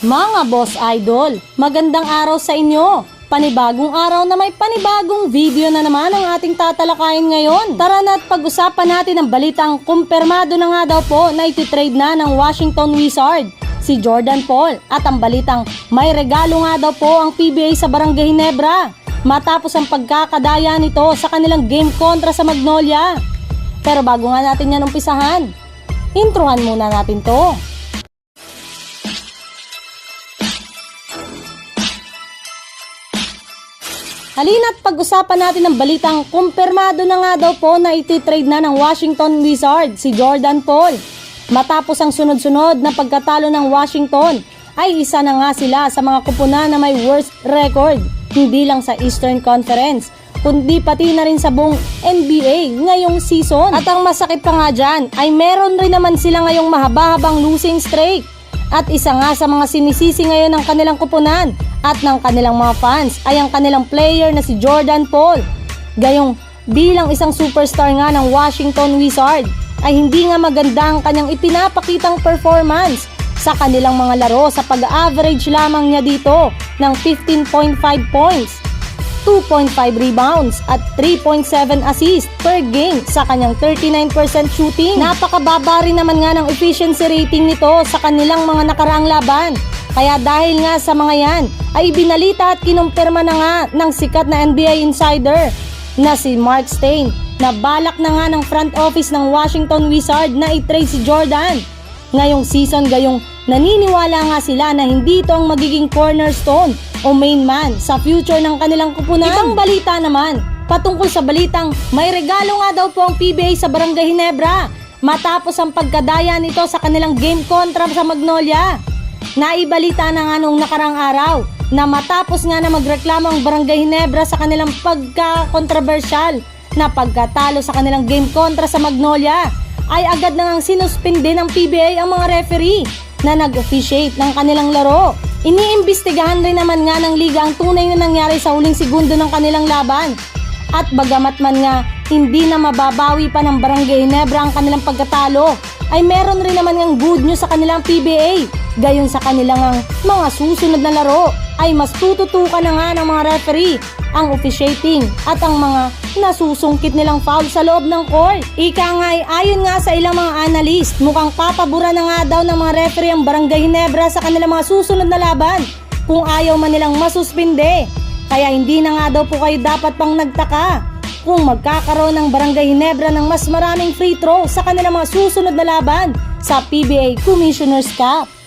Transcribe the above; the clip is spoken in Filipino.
Mga boss idol, magandang araw sa inyo. Panibagong araw na may panibagong video na naman ang ating tatalakayin ngayon. Tara na at pag-usapan natin ang balitang kumpirmado na nga daw po na ititrade na ng Washington Wizard si Jordan Paul at ang balitang may regalo nga daw po ang PBA sa Barangay Ginebra matapos ang pagkakadaya nito sa kanilang game kontra sa Magnolia. Pero bago nga natin yan umpisahan, introhan muna natin to. Halina't pag-usapan natin ang balitang kumpirmado na nga daw po na ititrade na ng Washington Wizards si Jordan Paul. Matapos ang sunod-sunod na pagkatalo ng Washington, ay isa na nga sila sa mga kupunan na may worst record, hindi lang sa Eastern Conference, kundi pati na rin sa buong NBA ngayong season. At ang masakit pa nga dyan, ay meron rin naman sila ngayong mahaba-habang losing streak. At isa nga sa mga sinisisi ngayon ng kanilang kupunan at ng kanilang mga fans ay ang kanilang player na si Jordan Paul. Gayong bilang isang superstar nga ng Washington Wizard ay hindi nga maganda ang kanyang ipinapakitang performance sa kanilang mga laro sa pag-average lamang niya dito ng 15.5 points 2.5 rebounds at 3.7 assists per game sa kanyang 39% shooting. Napakababa rin naman nga ng efficiency rating nito sa kanilang mga nakaraang laban. Kaya dahil nga sa mga yan, ay binalita at kinumpirma na nga ng sikat na NBA insider na si Mark Stein na balak na nga ng front office ng Washington Wizard na i-trade si Jordan. Ngayong season gayong naniniwala nga sila na hindi ito ang magiging cornerstone o main man sa future ng kanilang kupunan. Ibang balita naman, patungkol sa balitang may regalo nga daw po ang PBA sa Barangay Ginebra matapos ang pagkadaya nito sa kanilang game kontra sa Magnolia. Naibalita na nga noong nakarang araw na matapos nga na magreklamo ang Barangay Ginebra sa kanilang pagka-controversial na pagkatalo sa kanilang game kontra sa Magnolia ay agad na ngang sinuspinde ng PBA ang mga referee na nag-officiate ng kanilang laro. Iniimbestigahan rin naman nga ng liga ang tunay na nangyari sa huling segundo ng kanilang laban. At bagamat man nga hindi na mababawi pa ng Barangay Ginebra ang kanilang pagkatalo, ay meron rin naman ng good news sa kanilang PBA. Gayon sa kanilang ang mga susunod na laro ay mas tututukan na nga ng mga referee ang officiating at ang mga nasusungkit nilang foul sa loob ng court. Ika nga ay ayon nga sa ilang mga analyst, mukhang papabura na nga daw ng mga referee ang Barangay Ginebra sa kanilang mga susunod na laban kung ayaw man nilang masuspinde. Kaya hindi na nga daw po kayo dapat pang nagtaka kung magkakaroon ng Barangay Ginebra ng mas maraming free throw sa kanilang mga susunod na laban sa PBA Commissioner's Cup.